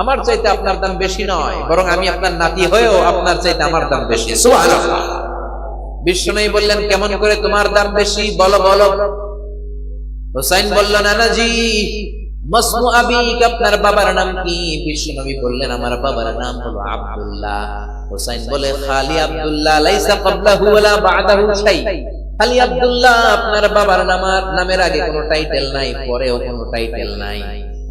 আমার চাইতে আপনার দাম বেশি নয় বরং আমি আপনার নাতি হয়েও আপনার চাইতে আমার দাম বেশি। বিষ্ণু বললেন কেমন করে তোমার দাম বেশি? বলো বলো। হুসাইন বলল নানাজি মাসমু আবিক আপনার বাবার নাম কি? বিশ্বনবী বললেন আমার বাবার নাম হলো আব্দুল্লাহ। হুসাইন বলে খালি আব্দুল্লাহ লাইসা ক্বাবলাহু ওয়ালা বা'দাহু শাই। খালি আব্দুল্লাহ আপনার বাবার নামের আগে কোনো টাইটেল নাই পরেও কোনো টাইটেল নাই।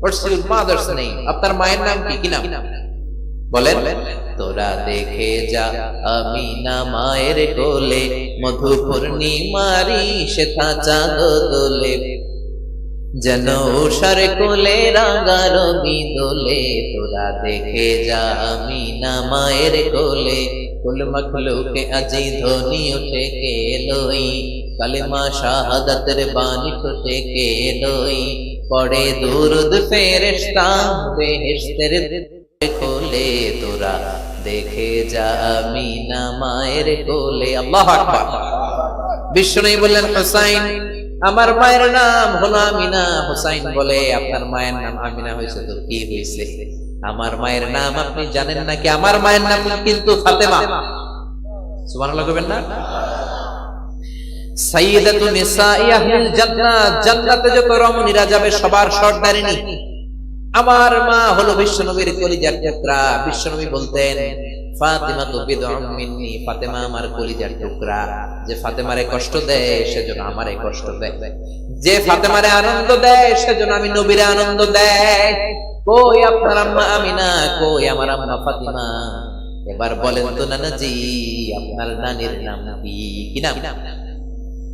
What's your mother's name আপনার মায়ের নাম কি? কি নাম? বলেন। তোরা দেখে যা আমি না মায়ের কোলে মধু পূর্ণিমারি সেথা চাঁদ দোলে যেন উষার কোলে, রাঙা রবি দোলে। তোরা দেখে যা আমি না মায়ের কোলে। কুল মখলুকে আজি ধ্বনি উঠে কে লই কালিমা শাহাদাতের বাণী ফুটে কে লই পড়ে দুরুদ ফেরেশতা, বেহেশতের কোলে তোরা। দেখে যা আমি না মায়ের কোলে। আল্লাহ আকবার। বিষ্ণু বললেন, হুসাইন, আমার মায়ের নাম হলো আমিনা। হুসাইন বলে, আপনার মায়ের নাম আমিনা হয়েছে তো কি হয়েছে? আমার মায়ের নাম আপনি জানেন নাকি? আমার মায়ের নাম কিন্তু ফাতেমা। সুবহানাল্লাহ কইবেন না? সাইয়্যিদাতু নিসাই আহলিল জান্নাত যত রমণীরা যাবে সবার সর্দারিনী আমার মা হলো বিশ্বনবীর কলিজার টুকরা। বিশ্বনবী বলতেন তো বিদআম মিন্নি আমার কলিজার টুকরা। যে ফাতেমারে কষ্ট দেয়, সেজন্য আমারে কষ্ট দেয়। যে ফাতেমারে আনন্দ দেয়, সেজন্য আমি নবীরে আনন্দ দেয়। কই আপনার আম্মা আমিনা? কই আমার আম্মা ফাতিমা? এবার বলেন তো নানাজি, আপনার নানির নাম কি? কি নাম?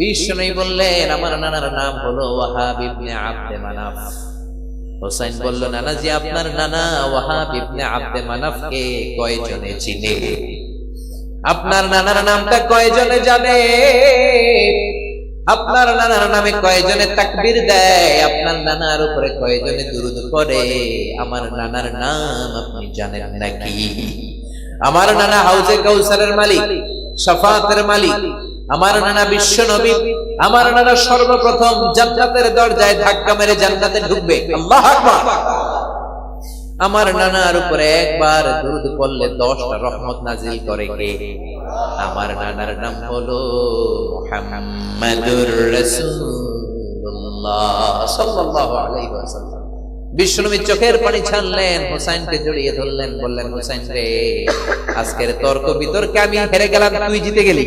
বিষ্ণু বললেন, আমার নানার নাম হলো ওয়াহাব ইবনে আব্দে মানাফ। হোসাইন বলল, নানা জি, আপনার নানা ওয়াহাব ইবনে আব্দে মানাফকে কয়জনে চিনে? আপনার নানার নামটা কয়জনে জানে? আপনার নানার নামে কয়জনে তাকবীর দেয়? আপনার নানার উপরে কয়জনে দুরুদ পড়ে? আমার নানার নাম আপনি জানেন নাকি? আমার নানা হাউজে কাউসারের মালিক, শাফাতের মালিক আমার নানা বিশ্ব নবী আমার নানা সর্বপ্রথম জান্নাতের দরজায় ধাক্কা মেরে জান্নাতে ঢুকবে। আল্লাহ আকবার। আমার নানার উপরে একবার দুরুদ পড়লে দশটা রহমত নাজিল করে কে? আমার নানার নাম হলো মুহাম্মাদুর রাসূলুল্লাহ সাল্লাল্লাহু আলাইহি ওয়াসাল্লাম। বিষ্ণুনবী চোখের পানি ছাড়লেন হুসাইনকে জড়িয়ে ধরলেন বললেন হুসাইন রে আজকের তর্ক বিতর্কে আমি হেরে গেলাম তুই জিতে গেলি।